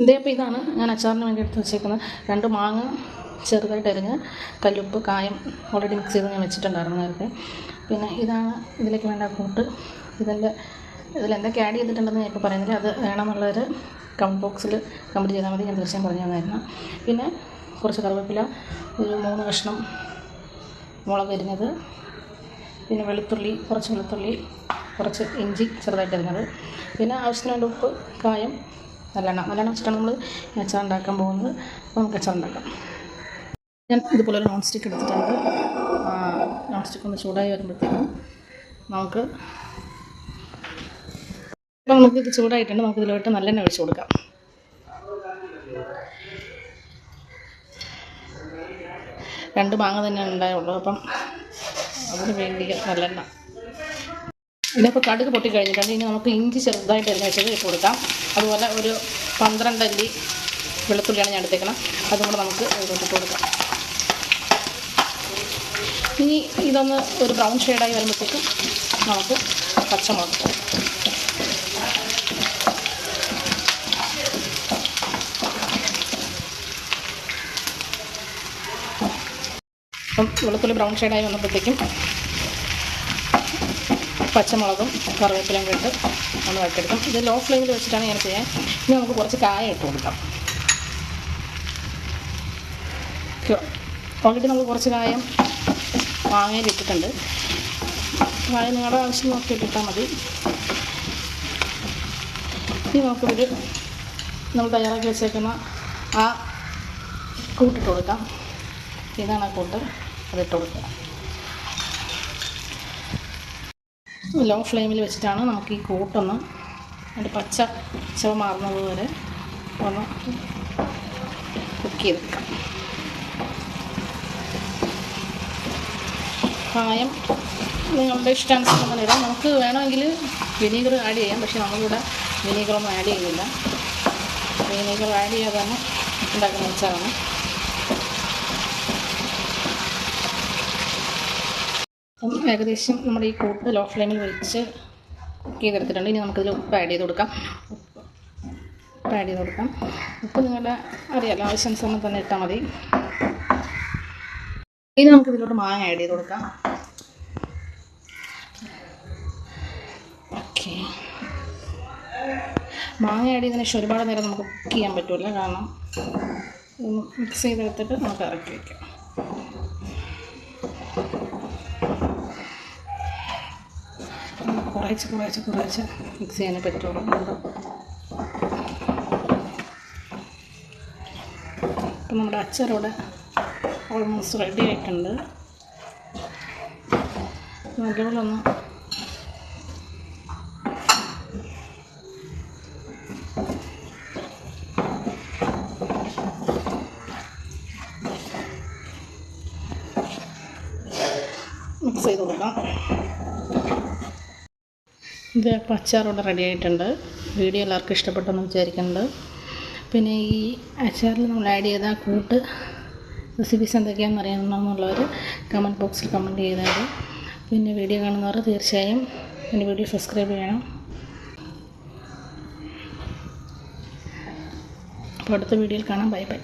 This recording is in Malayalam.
ഇതേ അപ്പോൾ ഇതാണ് ഞാൻ അച്ചാറിന് വേണ്ടി എടുത്ത് വെച്ചേക്കുന്നത്. രണ്ട് മാങ്ങ ചെറുതായിട്ട് അരിഞ്ഞ് കല്ലുപ്പ് കായം ഓൾറെഡി മിക്സ് ചെയ്ത് ഞാൻ വെച്ചിട്ടുണ്ടായിരുന്നു നേരത്തെ. പിന്നെ ഇതാണ് ഇതിലേക്ക് വേണ്ട കൂട്ട്. ഇതിന്റെ ഇതിൽ എന്തൊക്കെ ആഡ് ചെയ്തിട്ടുണ്ടെന്ന് ഞാൻ ഇപ്പോൾ പറയുന്നില്ല. അത് വേണമെന്നുള്ളവർ കമന്റ് ബോക്സിൽ കമന്റ് ചെയ്താൽ മതി. ഞാൻ തീർച്ചയായും പറഞ്ഞു തന്നായിരുന്നു പിന്നെ കുറച്ച് കറിവേപ്പില ഒരു മൂന്ന് കഷ്ണം മുളക് അരിഞ്ഞത്. പിന്നെ വെളുത്തുള്ളി കുറച്ച് വെളുത്തുള്ളി കുറച്ച് ഇഞ്ചി ചെറുതായിട്ട് അരിഞ്ഞത്. പിന്നെ ആവശ്യത്തിന് വേണ്ട ഉപ്പ് കായം നല്ലെണ്ണ നല്ലെണ്ണ വെച്ചിട്ടാണ് നമ്മൾ അച്ചാർ ഉണ്ടാക്കാൻ പോകുന്നത്. അപ്പോൾ നമുക്ക് അച്ചാർ ഉണ്ടാക്കാം ഞാൻ ഇതുപോലെ ഒരു നോൺ സ്റ്റിക്ക് എടുത്തിട്ടുണ്ട്. നോൺ സ്റ്റിക്ക് ഒന്ന് ചൂടായി വരുമ്പോഴത്തേക്കും നമുക്ക് അപ്പോൾ നമുക്കിത് ചൂടായിട്ടുണ്ട്. നമുക്ക് ഇതിലോട്ട് നല്ലെണ്ണ ഒഴിച്ചു കൊടുക്കാം. രണ്ട് മാങ്ങ തന്നെ ഉണ്ടായുള്ളൂ. അപ്പം അതിന് വേണ്ടി നല്ലെണ്ണ. ഇതിപ്പോൾ കടുക് പൊട്ടി കഴിഞ്ഞിട്ടുണ്ട് ഇനി നമുക്ക് ഇഞ്ചി ചെറുതായിട്ട് അരിഞ്ഞ് വെച്ചത് ഇട്ട് കൊടുക്കാം. അതുപോലെ ഒരു പന്ത്രണ്ട് അല്ലി വെളുത്തുള്ളിയാണ് ഞാൻ എടുത്തേക്കണം. അതും കൂടെ നമുക്ക് ഇട്ട് കൊടുക്കാം. ഇനി ഇതൊന്ന് ഒരു ബ്രൗൺ ഷെയ്ഡായി വരുമ്പോഴത്തേക്കും നമുക്ക് പച്ചമുളക് അപ്പം വെളുത്തുള്ളി ബ്രൗൺ ഷെയ്ഡായി വന്നപ്പോഴത്തേക്കും പച്ചമുളകും കറിവേപ്പിലയും ഇട്ട് ഒന്ന് വഴറ്റെടുക്കും ഇത് ലോ ഫ്ലെയിമിൽ വെച്ചിട്ടാണ് ഞാൻ ചെയ്യാൻ. ഇനി നമുക്ക് കുറച്ച് കായ ഇട്ട് കൊടുക്കാം. ഓൾറെഡി നമ്മൾ കുറച്ച് കായം വാങ്ങയിലിട്ടിട്ടുണ്ട് കായ നിങ്ങളുടെ ആവശ്യം നോക്കി ഇട്ടിട്ടാൽ മതി. ഇനി നമുക്കൊരു നമ്മൾ തയ്യാറാക്കി വെച്ചേക്കുന്ന ആ കൂട്ടിട്ട് കൊടുക്കാം. ഇതാണ് ആ കൂട്ട്. അതിട്ട് കൊടുക്കുക ലോ ഫ്ലെയിമിൽ വെച്ചിട്ടാണ് നമുക്ക് ഈ കൂട്ടൊന്ന് അതിന്റെ പച്ച ചവ മാറുന്നത് വരെ ഒന്ന് കുക്ക് ചെയ്തെടുക്കാം. കായം നിങ്ങളുടെ ഇഷ്ടാനുസരണം ഇടാം. നമുക്ക് വേണമെങ്കിൽ വിനീഗർ ആഡ് ചെയ്യാം. പക്ഷേ നമ്മളിവിടെ വിനീഗറൊന്നും ആഡ് ചെയ്യുന്നില്ല. വിനീഗർ ആഡ് ചെയ്യാതെ തന്നെ ഉണ്ടാക്കുന്ന വെച്ചാണ്. അപ്പം ഏകദേശം നമ്മുടെ ഈ കൂട്ട് ലോ ഫ്ലെയിമിൽ വെച്ച് കുക്ക് ചെയ്തെടുത്തിട്ടുണ്ട്. ഇനി നമുക്കിതിൽ ഉപ്പ് ആഡ് ചെയ്ത് കൊടുക്കാം. ഉപ്പ് ആഡ് ചെയ്ത് കൊടുക്കാം. ഉപ്പ് നിങ്ങളുടെ അറിയാലോ ആവശ്യാനുസരണം തന്നെ ഇട്ടാൽ മതി. ഇനി നമുക്ക് ഇതിലോട്ട് മാങ്ങ ആഡ് ചെയ്ത് കൊടുക്കാം. ഓക്കെ മാങ്ങ ആഡ് ചെയ്തതിന് ശേഷം ഒരുപാട് നേരം നമുക്ക് കുക്ക് ചെയ്യാൻ പറ്റില്ല കാരണം മിക്സ് ചെയ്തെടുത്തിട്ട് നമുക്ക് ഇറക്കി വയ്ക്കാം കുറേശ്ശെ കുറേച്ച് കുറേച്ച്. മിക്സ് ചെയ്യാനേ പറ്റുള്ളൂ. അപ്പം നമ്മുടെ അച്ചാറോടെ ഓൾമോസ്റ്റ് റെഡി ആയിട്ടുണ്ട്. നല്ലപോലെ ഒന്ന് മിക്സ് ചെയ്ത് കൊടുക്കാം. ഇത് അച്ചാറോടെ റെഡി ആയിട്ടുണ്ട്. വീഡിയോ എല്ലാവർക്കും ഇഷ്ടപ്പെട്ടെന്ന് വിചാരിക്കുന്നുണ്ട്. പിന്നെ ഈ അച്ചാറിൽ നമ്മൾ ആഡ് ചെയ്ത കൂട്ട് റെസിപ്പീസ് എന്തൊക്കെയാണെന്ന് അറിയണമെന്നുള്ളവർ കമന്റ് ബോക്സിൽ കമന്റ് ചെയ്താൽ പിന്നെ വീഡിയോ കാണുന്നവർ തീർച്ചയായും എന്റെ വീഡിയോ സബ്സ്ക്രൈബ് ചെയ്യണം. അപ്പോൾ അടുത്ത വീഡിയോയിൽ കാണാം. Bye bye